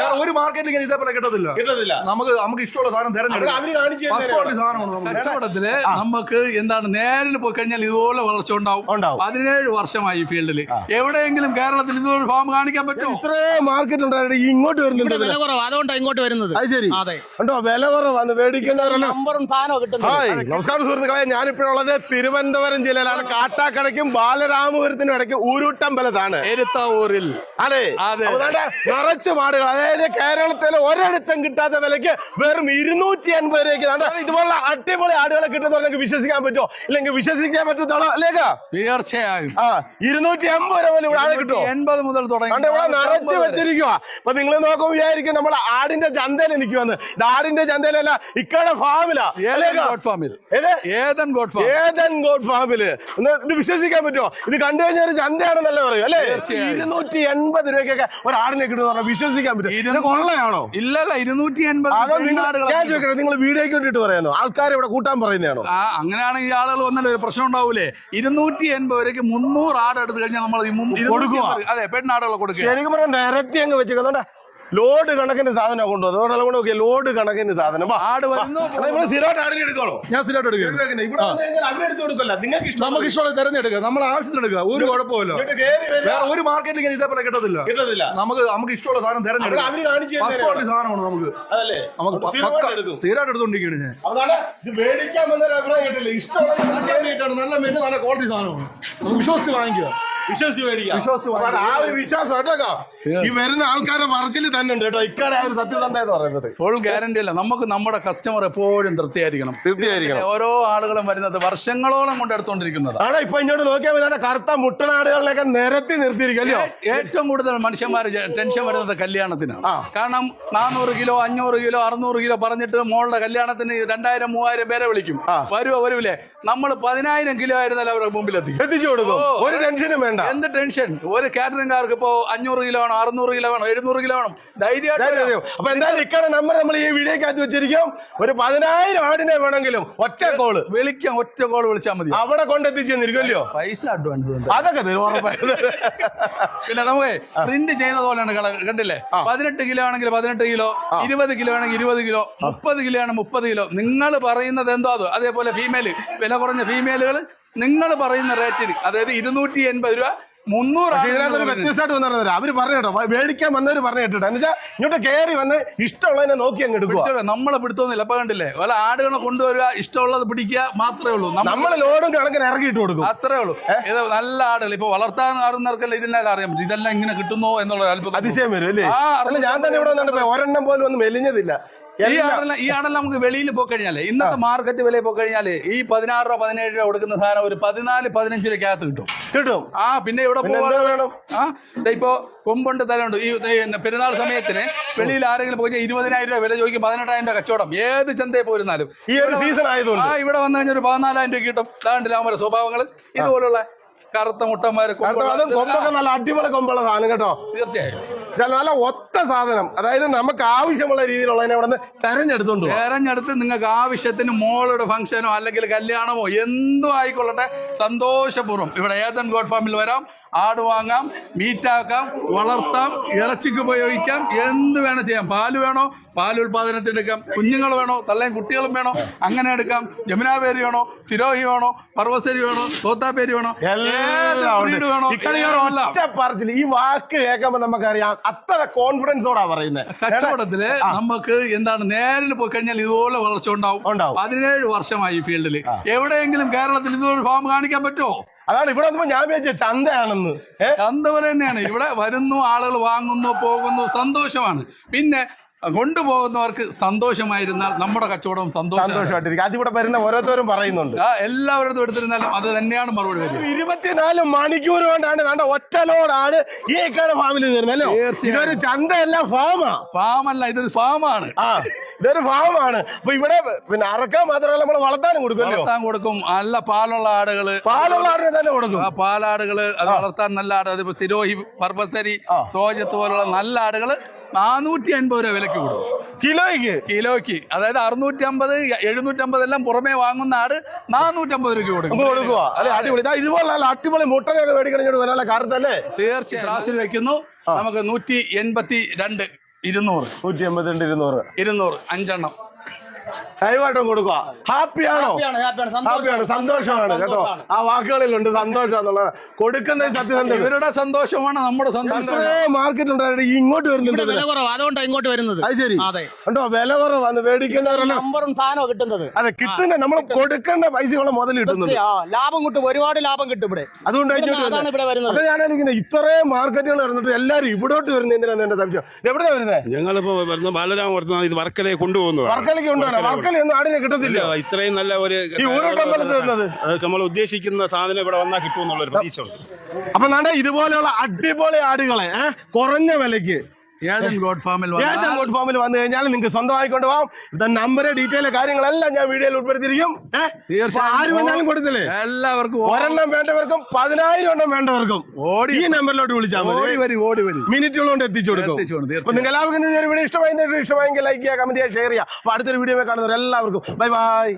വേറെ ഒരു മാർക്കറ്റിൽ ഇങ്ങനെ ഇതേപോലെ കിട്ടത്തില്ല. കിട്ടത്തില്ല. നമുക്ക് നമുക്ക് ഇഷ്ടമുള്ള സാധനം തിരഞ്ഞെടുക്കാം. സാധനമാണ് നമുക്ക്. കച്ചവടത്തിൽ നമുക്ക് എന്താണ് നേരിൽ പോയി കഴിഞ്ഞാൽ ഇതുപോലെ വളർച്ച ഉണ്ടാവും. ഉണ്ടാവും. പതിനേഴ് വർഷമായി ഈ ഫീൽഡിൽ എവിടെയെങ്കിലും കേരളത്തിൽ ഇതുപോലെ ഫാം കാണിക്കാൻ പറ്റും ഇത്രയും മാർക്കറ്റ് ഉണ്ടായിട്ട് ഇങ്ങോട്ട് വരുന്നുണ്ട് ഇവിടെ വില കുറവ്. അതുകൊണ്ടാണ് ഇങ്ങോട്ട് വരുന്നത്. അത് ശരി. അതെ. ഉണ്ടോ വില കുറവാണ് മേടിക്കുന്നവരെല്ലാം നമ്പറും സാധനവും കിട്ടുന്നത് ഹായ് നമസ്കാരം സുഹൃത്തുക്കളെ. ഞാനിപ്പോഴുള്ളത് തിരുവനന്തപുരം ജില്ലയിലാണ്. കാട്ടാക്കടയ്ക്കും ബാലരാമപുരത്തിനും ഇടയ്ക്ക് ഊരൂട്ടമ്പലത്താണ് എരുത്താവൂരിൽ. അതെ. അതെ. നിറച്ചു ദാണ്ടെ അതെ അതായത് കേരളത്തിൽ ഒരിടത്തും കിട്ടാത്ത വിലയ്ക്ക് വെറും ഇരുന്നൂറ്റി അൻപത് രൂപയ്ക്ക് ഇതുപോലെ ഇതുപോലുള്ള അടിപൊളി ആടുകളെ കിട്ടുന്നവർക്ക് വിശ്വസിക്കാൻ പറ്റുമോ? ഇല്ലെങ്കിൽ വിശ്വസിക്കാൻ പറ്റുന്നതാണോ അല്ലേക്കാ തീർച്ചയായും. ആ ഇരുന്നൂറ്റി അമ്പത് രൂപ പോലെ ഇവിടെ ആടെ കിട്ടുമോ എൺപത് മുതൽ തുടങ്ങി. ഇവിടെ നിറച്ച് വെച്ചിരിക്കുക അപ്പൊ നിങ്ങൾ നോക്കുമ്പോൾ വിചാരിക്കും നമ്മൾ ആടിന്റെ ചന്തയിൽ നിൽക്കുവന്ന്. ഇത് ആടിന്റെ ചന്തയിലല്ല ഇക്കടെ ഫാമിലാ. ഗോഡ് ഫാമിൽ. Eden God farm Eden God ഫാമിൽ. ഇത് വിശ്വസിക്കാൻ പറ്റുമോ ഇത് കണ്ടു കഴിഞ്ഞാൽ ഒരു ചന്തയാണെന്നല്ലേ പറയും അല്ലേ. ഇരുന്നൂറ്റി എൺപത് രൂപയ്ക്കൊക്കെ ഒരു ആടിനെ കിട്ടുന്ന പറഞ്ഞാൽ വിശ്വസിക്കാൻ പറ്റും ഇത് കൊള്ളയാണോ ഇല്ലല്ല ഇരുന്നൂറ്റി എൺപത് പെണ്ണാടുകളെ ഞാൻ ചോദിക്കട്ടെ നിങ്ങൾ വീഡിയോയ്ക്ക് വേണ്ടിട്ട് പറയുന്നു? ആൾക്കാരെ ഇവിടെ കൂട്ടാൻ പറയുന്നതാണോ? ആ അങ്ങനെയാണെങ്കിൽ ആളുകൾ വന്നാലും ഒരു പ്രശ്നം ഉണ്ടാവൂലേ? ഇരുന്നൂറ്റി എൺപത് വരയ്ക്ക് മുന്നൂറ് ആട് എടുത്തു കഴിഞ്ഞാൽ നമ്മൾ കൊടുക്കുക അതെ പെണ്ണാടുകളെ കൊടുക്കുക. ശരിക്കും പറഞ്ഞാൽ നിരത്തി അങ്ങ് വെച്ചേക്കുന്നോണ്ടാ ലോഡ് കണക്കിന് സാധനം കൊണ്ടുവന്നു അതുകൊണ്ടല്ല കൊണ്ട് നോക്കിയാൽ ലോഡ് കണക്കിന് സാധനം. ആട് വരുന്നു നമ്മൾ സ്ഥിരമായിട്ട് ആടിനെ എടുക്കണോ ഞാൻ സ്ഥിരമായിട്ട് എടുക്കുന്നത് ഇവിടെ അവരെടുത്ത് കൊടുക്കല്ല. നിങ്ങൾക്ക് ഇഷ്ടം നമുക്ക് ഇഷ്ടമുള്ള തിരഞ്ഞെടുക്കുക. നമ്മൾ ആവശ്യത്തിന് എടുക്കുക. ഒരു കുഴപ്പമില്ല. വേറെ ഒരു മാർക്കറ്റിൽ ഇങ്ങനെ ഇതേപോലെ കിട്ടത്തില്ല. കിട്ടത്തില്ല. നമുക്ക് നമുക്ക് ഇഷ്ടമുള്ള സാധനം അവിടെ തിരഞ്ഞെടുക്കാം. അവർ കാണിച്ചു സാധനമാണ് നമുക്ക്. അതല്ലേ? നമുക്ക് സ്ഥിരമായിട്ട് എടുത്തോണ്ടിരിക്കുകയാണ് ഞാൻ. അതാണ് ഇത് മേടിക്കാൻ വന്നൊരു അഭിപ്രായം കിട്ടില്ല? ഇഷ്ടമുള്ള നല്ല മെനു നല്ല ക്വാളിറ്റി സാധനമാണ്. വിശ്വസിച്ച് വാങ്ങിക്കുക. വിശ്വസിച്ച് മേടിക്കാം. വിശ്വസിച്ച് അപ്പൊ ആ ഒരു വിശ്വാസം കേട്ടോ ഈ വരുന്ന ആൾക്കാരെ മറച്ചിൽ തന്നെ ഉണ്ട് കേട്ടോ. ഇക്കാടെ ആ ഒരു സത്യസന്ധത പറയുന്നത്. ഫുൾ ഗ്യാരണ്ടി അല്ല. നമുക്ക് നമ്മുടെ കസ്റ്റമർ എപ്പോഴും തൃപ്തിയായിരിക്കണം. തൃപ്തിയായിരിക്കണം. ഓരോ ആളുകളും വരുന്നത് വർഷങ്ങളോളം കൊണ്ട് എടുത്തോണ്ടിരിക്കുന്നത് ആണോ? ഇപ്പൊ ഇങ്ങോട്ട് നോക്കിയാൽ മതി. കറുത്ത മുട്ടനാടുകളിലൊക്കെ നിരത്തി നിർത്തിയിരിക്കല്ലോ ഏറ്റവും കൂടുതൽ മനുഷ്യന്മാർ ടെൻഷൻ വരുന്നത് കല്യാണത്തിനാണ് കാരണം നാനൂറ് കിലോ അഞ്ഞൂറ് കിലോ അറുന്നൂറ് കിലോ പറഞ്ഞിട്ട് മോളുടെ കല്യാണത്തിന് രണ്ടായിരം മൂവായിരം പേരെ വിളിക്കും. വരുവോ വരൂലേ നമ്മൾ പതിനായിരം കിലോ ആയിരുന്നാലും അവരുടെ മുമ്പിലെത്തി. എത്തിച്ചു കൊടുക്കും. ഒരു ടെൻഷനും വേണ്ട. എന്ത് ടെൻഷൻ? ഒരു കാറ്ററിംഗുകാർക്ക് ഇപ്പോ അഞ്ഞൂറ് കിലോ വേണം അറുന്നൂറ് കിലോ വേണം എഴുന്നൂറ് കിലോ വേണം? ധൈര്യമായിട്ട്. അപ്പൊ എന്തായാലും ഇക്കാടെ നമ്പർ നമ്മൾ ഈ വീഡിയോക്കകത്ത് വെച്ചിരിക്കും. ഒരു പതിനായിരം ആടിനെ വേണമെങ്കിലും ഒറ്റ കോൾ വിളിക്കാം ഒറ്റ കോൾ വിളിച്ചാൽ മതി. അവിടെ കൊണ്ടെത്തിച്ചെന്നിരിക്കുമല്ലോ പൈസ അഡ്വാൻസ് അതൊക്കെ തരും പിന്നെ നമുക്ക് പ്രിന്റ് ചെയ്ത പോലെയാണ് കണ്ടില്ലേ? പതിനെട്ട് കിലോ ആണെങ്കിൽ പതിനെട്ട് കിലോ ഇരുപത് കിലോ ആണെങ്കിൽ ഇരുപത് കിലോ മുപ്പത് കിലോ ആണ് മുപ്പത് കിലോ. നിങ്ങൾ പറയുന്നത് എന്തോ അത്? അതേപോലെ ഫീമെയിൽ വില കുറഞ്ഞ ഫീമെയിലുകൾ നിങ്ങൾ പറയുന്ന റേറ്റിന് അതായത് ഇരുന്നൂറ്റി എൺപത് രൂപ മുന്നൂറ് പക്ഷേ ഇതിനകത്തൊരു വ്യത്യസ്തമായിട്ട് അവർ പറഞ്ഞോ മേടിക്കാൻ വന്നവര് പറഞ്ഞു കേട്ടോ ഇങ്ങോട്ട് കയറി വന്ന് ഇഷ്ടമുള്ളതിനെ നോക്കി അങ്ങ് എടുക്കുക നമ്മളെ പിടുത്തൊന്നുമില്ല അപ്പൊ കണ്ടില്ലേ വല്ല ആടുകളെ കൊണ്ടുവരിക ഇഷ്ടമുള്ളത് പിടിക്കുക മാത്രമേ ഉള്ളൂ. നമ്മൾ നമ്മൾ ലോഡും കണക്കിന് ഇറക്കിയിട്ട് കൊടുക്കും. അത്രേ ഉള്ളൂ. ഇത് നല്ല ആടുകൾ. ഇപ്പൊ വളർത്താൻ അറിയുന്നവർക്കല്ല ഇതിനെല്ലാം അറിയാൻ പറ്റും. ഇതെല്ലാം ഇങ്ങനെ കിട്ടുന്നോ എന്നുള്ള അത്ഭുതം. അതിശയം വരും അല്ലേ? ഞാൻ തന്നെ ഇവിടെ വന്നിട്ട് ഒരെണ്ണം പോലും ഒന്നും മെലിഞ്ഞതില്ല. ഈ ആടെല്ലാം ഈ ആടെല്ലാം നമുക്ക് വെളിയിൽ പോയി കഴിഞ്ഞാൽ ഇന്നത്തെ മാർക്കറ്റ് വിലയിൽ പോയി കഴിഞ്ഞാൽ ഈ പതിനാറ് രൂപ പതിനേഴ് രൂപ കൊടുക്കുന്ന സാധനം ഒരു പതിനാല് പതിനഞ്ച് രൂപയ്ക്കകത്ത് കിട്ടും. കിട്ടും. ആ പിന്നെ ഇവിടെ ആ ഇപ്പോ കൊമ്പുണ്ട് തലമുണ്ട് ഈ പെരുന്നാൾ സമയത്തിന് വെളിയിൽ ആരെങ്കിലും പോയി ഇരുപതിനായിരം രൂപ വില ചോദിക്കും പതിനെട്ടായിരം രൂപ കച്ചവടം. ഏത് ചന്തയിൽ പോയിരുന്നാലും. ഈ ഒരു സീസൺ ആയതുകൊണ്ട്. ആ ഇവിടെ വന്നു കഴിഞ്ഞാൽ ഒരു പതിനാലായിരം രൂപ കിട്ടും. അതാണ്ടില്ല അവരുടെ സ്വഭാവങ്ങൾ ഇതുപോലുള്ള കറുത്ത മുട്ടന്മാര് കൊമ്പൊക്കെ നല്ല അടിപൊളി കൊമ്പുള്ള സാധനം കേട്ടോ. തീർച്ചയായും. നല്ല ഒത്ത സാധനം. അതായത് നമുക്ക് ആവശ്യമുള്ള രീതിയിലുള്ളതിനെ അവിടെ നിന്ന് തെരഞ്ഞെടുത്തോണ്ട് തെരഞ്ഞെടുത്ത് നിങ്ങൾക്ക് ആവശ്യത്തിന് മോളുടെ ഫംഗ്ഷനോ അല്ലെങ്കിൽ കല്യാണമോ എന്തോ ആയിക്കൊള്ളട്ടെ. സന്തോഷപൂർവം. ഇവിടെ ഏതൻ ഗോഡ് ഫാമിൽ വരാം. ആട് വാങ്ങാം മീറ്റാക്കാം വളർത്താം ഇറച്ചിക്ക് ഉപയോഗിക്കാം എന്ത് വേണം ചെയ്യാം. പാൽ വേണോ? പാൽ ഉൽപാദനത്തിന് എടുക്കാം കുഞ്ഞുങ്ങൾ വേണോ? തള്ളയും കുട്ടികളും വേണോ? അങ്ങനെ എടുക്കാം. ജമുനാപേരി വേണോ? സിരോഹി വേണോ? പർവസരി വേണോ? തോത്താപേരി വേണോ? പറച്ചിൽ ഈ വാക്ക് കേൾക്കുമ്പോ നമുക്കറിയാം. അത്ര കോൺഫിഡൻസോടാ പറയുന്നത് കച്ചവടത്തിൽ നമുക്ക് എന്താണ് നേരിൽ പോയി കഴിഞ്ഞാൽ ഇതുപോലെ വളർച്ച ഉണ്ടാവും. പതിനേഴ് വർഷമായി ഈ ഫീൽഡിൽ എവിടെയെങ്കിലും കേരളത്തിൽ ഇതുപോലെ ഫോം കാണിക്കാൻ പറ്റുമോ? അതാണ് ഇവിടെ വന്നപ്പോ ഞാൻ വിചാരിച്ച ചന്തയാണെന്ന്. ചന്ത പോലെ തന്നെയാണ്. ഇവിടെ വരുന്നു ആളുകൾ വാങ്ങുന്നു പോകുന്നു സന്തോഷമാണ്. പിന്നെ കൊണ്ടുപോകുന്നവർക്ക് സന്തോഷമായിരുന്നാൽ നമ്മുടെ കച്ചവടം സന്തോഷം സന്തോഷമായിട്ടിരിക്കും. അതിവിടെ വരുന്ന ഓരോരുത്തരും പറയുന്നുണ്ട്. എല്ലാവരും എടുത്തിരുന്നാലും അത് തന്നെയാണ് മറുപടി വരിക. ഇരുപത്തിനാല് മണിക്കൂർ കൊണ്ടാണ് നമ്മുടെ ഒറ്റ ലോഡാണ് ഈ ഫാമിൽ തീർന്നല്ലോ ഇതൊരു ചന്തയല്ല ഫാമാ. ഫാമല്ല ഇതൊരു ഫാമാണ്. ആ. ഇതൊരു ഭാവമാണ് അപ്പൊ ഇവിടെ പിന്നെ അറക്കാൻ മാത്രമല്ല നമ്മൾ വളർത്താനും കൊടുക്കുമല്ലോ വളർത്താൻ കൊടുക്കും. നല്ല പാലുള്ള ആടുകൾ പാലുള്ള ആടിനെ തന്നെ കൊടുക്കും. ആ പാലാടുകൾ അത് വളർത്താൻ നല്ല ആട് അതിപ്പോ സിരോഹി പർപ്പസരി സോജത്ത് പോലുള്ള നല്ല ആടുകൾ നാനൂറ്റി അൻപത് രൂപ വിലക്ക് കൊടുക്കും കിലോയ്ക്ക്? കിലോയ്ക്ക്. അതായത് അറുന്നൂറ്റി അമ്പത് എഴുന്നൂറ്റി അമ്പത് എല്ലാം പുറമേ വാങ്ങുന്ന ആട് നാനൂറ്റമ്പത് രൂപ കൊടുക്കും. കൊടുക്കുക അല്ലെ അടിപൊളി. ഇതാ ഇതുപോലെ അടിപൊളി മുട്ടയൊക്കെ മേടിക്കണം ഇങ്ങോട്ട് വരാനുള്ള കാരണം തന്നെ. തീർച്ചയായും ക്ലാസ്സിൽ വെക്കുന്നു. നമുക്ക് നൂറ്റി എൺപത്തി രണ്ട് ഇരുന്നൂറ്. നൂറ്റി എൺപത്തിരണ്ട് ഇരുന്നൂറ്. ഇരുന്നൂറ്. അഞ്ചെണ്ണം. ദയവായിട്ടും കൊടുക്കുക. ഹാപ്പിയാണോ? ഹാപ്പിയാണ്, സന്തോഷമാണ്. കേട്ടോ. ആ വാക്കുകളിലുണ്ട് സന്തോഷം എന്നുള്ളത്. കൊടുക്കുന്നത് സത്യസന്ധം ഇവരുടെ സന്തോഷമാണ് നമ്മുടെ സന്തോഷം മാർക്കറ്റ് ഉണ്ടായിട്ട് ഇങ്ങോട്ട് വരുന്നുണ്ട് വില കുറവ് അതുകൊണ്ടാണ് ഇങ്ങോട്ട് വരുന്നത്. അത് ശരി. അതെ. കണ്ടോ വില കുറവാണ് മേടിക്കുന്നവരെല്ലാം നമ്പറും സാധനവും കിട്ടുന്നത്. അതെ കിട്ടുന്ന നമ്മൾ കൊടുക്കുന്ന പൈസയോളം മുതൽ കിട്ടുന്നത് ആ, ലാഭം കിട്ടും ഒരുപാട് ലാഭം കിട്ടും ഇവിടെ. അതുകൊണ്ട് ഇവിടെ ഞാനായിരിക്കുന്നത് ഇത്രയും മാർക്കറ്റുകൾ വരുന്നിട്ട് എല്ലാരും ഇവിടോട്ട് വരുന്ന എന്തിനാണ് എന്റെ സംശയം? എവിടെയാണ് വരുന്നത് ഞങ്ങളിപ്പോ വരുന്ന ബാലരാമപുരത്ത് ഇത് വർക്കലയെ കൊണ്ടുപോകുന്നത് വർക്കലയ്ക്ക് കൊണ്ടുവരാം വർക്കല ഒന്നും ആടിനെ കിട്ടത്തില്ല. ഇത്രയും നല്ല ഒരു ഈ ഊരോട്ടമ്പലത്ത് വരുന്നത് നമ്മൾ ഉദ്ദേശിക്കുന്ന സാധനം ഇവിടെ വന്നാൽ കിട്ടുമെന്നുള്ള ഒരു പ്രതീക്ഷ ഉണ്ട് അപ്പൊ നാടെ ഇതുപോലെയുള്ള അടിപൊളി ആടുകളെ കുറഞ്ഞ വിലയ്ക്ക് ഗോഡ് ഫാമിൽ ഏജൻ വന്നാൽ ഗോഡ് ഫാമിൽ വന്നു കഴിഞ്ഞാൽ നിങ്ങൾക്ക് സ്വന്തമായിക്കൊണ്ട് പോവാം. ഇത് നമ്പർ ഡീറ്റെയിൽ കാര്യങ്ങളെല്ലാം ഞാൻ വീഡിയോയിൽ ഉൾപ്പെടുത്തിയിരിക്കും. ആര് വന്നാലും കൊടുത്തില്ലേ? എല്ലാവർക്കും ഒരെണ്ണം വേണ്ടവർക്കും പതിനായിരം എണ്ണം വേണ്ടവർക്കും. ഓടി ഈ നമ്പറിലോട്ട് വിളിച്ചാൽ ഓടി വരും ഓടി വരും. മിനിറ്റുകൾ കൊണ്ട് എത്തിച്ചു കൊടുക്കും. അപ്പൊ നിങ്ങൾ എല്ലാവർക്കും വീഡിയോ ഇഷ്ടമായി ഇഷ്ടമായെങ്കിൽ ലൈക്ക് ചെയ്യുക കമന്റ് ചെയ്യുക ഷെയർ ചെയ്യുക. അപ്പൊ അടുത്തൊരു വീഡിയോ കാണുന്നവർ എല്ലാവർക്കും ബൈ ബൈ